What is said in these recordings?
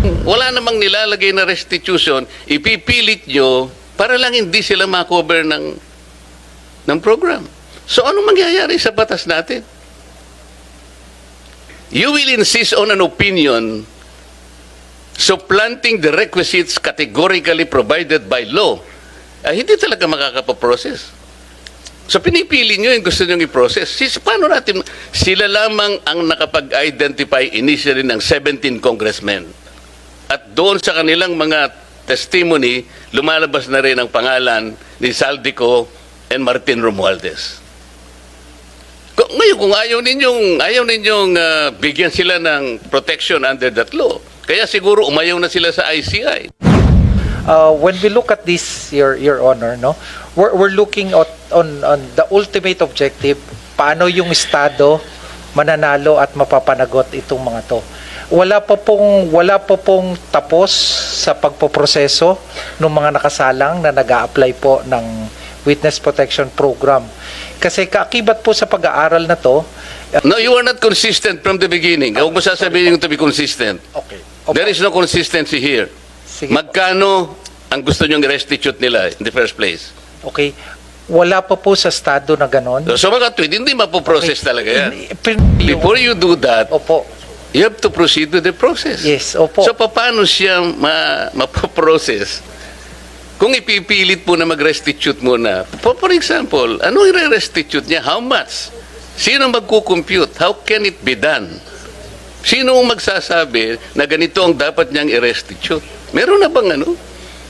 Wala namang nilalagay na restitution, ipipilit nyo para lang hindi sila makover ng, ng program. So anong mangyayari sa batas natin? You will insist on an opinion supplanting the requisites categorically provided by law. Ah, hindi talaga makakapaprocess. So pinipili nyo yung gusto nyo i-process. Sis, paano natin, sila lamang ang nakapag-identify initially ng 17 congressmen. At doon sa kanilang mga testimony, lumalabas na rin ang pangalan ni Saldico and Martin Romualdez. Kung, ngayon, kung ayaw ninyong, ayaw ninyong ah, bigyan sila ng protection under that law, kaya siguro umayaw na sila sa ICI. uh, when we look at this, Your Your Honor, no, we're, we're looking at on on the ultimate objective, paano yung estado mananalo at mapapanagot itong mga to. Wala pa pong wala pa pong tapos sa pagpoproseso ng mga nakasalang na nag apply po ng Witness Protection Program. Kasi kaakibat po sa pag-aaral na to, No, you are not consistent from the beginning. Huwag mo sasabihin to be consistent. okay. There is no consistency here. Sige. Magkano ang gusto nyong restitute nila in the first place? Okay. Wala pa po sa estado na ganon. So mga tweet, hindi mapoprocess talaga yan. Before you do that, Opo. You have to proceed with the process. Yes, opo. So paano siya ma mapoprocess? Kung ipipilit po na mag-restitute muna, for, for example, ano i-restitute niya? How much? Sino magkukompute? How can it be done? Sino ang magsasabi na ganito ang dapat niyang i-restitute? Meron na bang ano?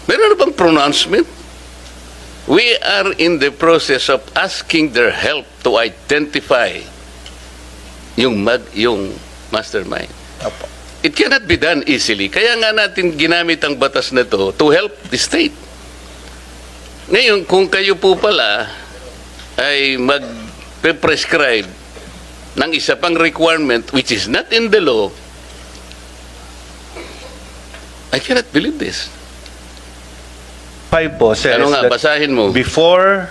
Meron na bang pronouncement? We are in the process of asking their help to identify yung mag yung mastermind. Opo. It cannot be done easily. Kaya nga natin ginamit ang batas na to to help the state. Ngayon, kung kayo po pala ay mag-prescribe ng isa pang requirement which is not in the law, I cannot believe this. Five po says Ano nga, that basahin mo. before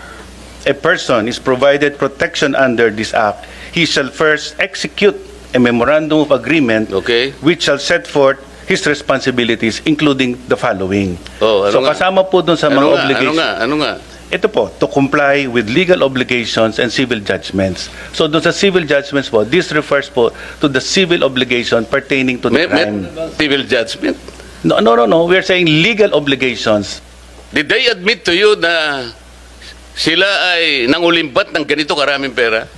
a person is provided protection under this act, he shall first execute a memorandum of agreement Okay. which shall set forth his responsibilities including the following. Oh, ano so nga? kasama po dun sa ano mga nga, ano obligations. nga, ano nga? Ito po, to comply with legal obligations and civil judgments. So doon sa civil judgments po, this refers po to the civil obligation pertaining to the May, may crime. civil judgment. No, no, no, no. We are saying legal obligations. Did they admit to you na sila ay nangulimbat ng ganito karaming pera?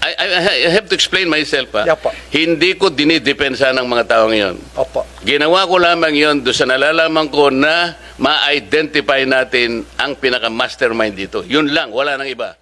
I, I, I have to explain myself ha. Yeah po. Hindi ko dinidepensa ng mga taong yon. Opo. Ginawa ko lamang yon doon sa nalalaman ko na ma-identify natin ang pinaka-mastermind dito. Yun lang, wala nang iba.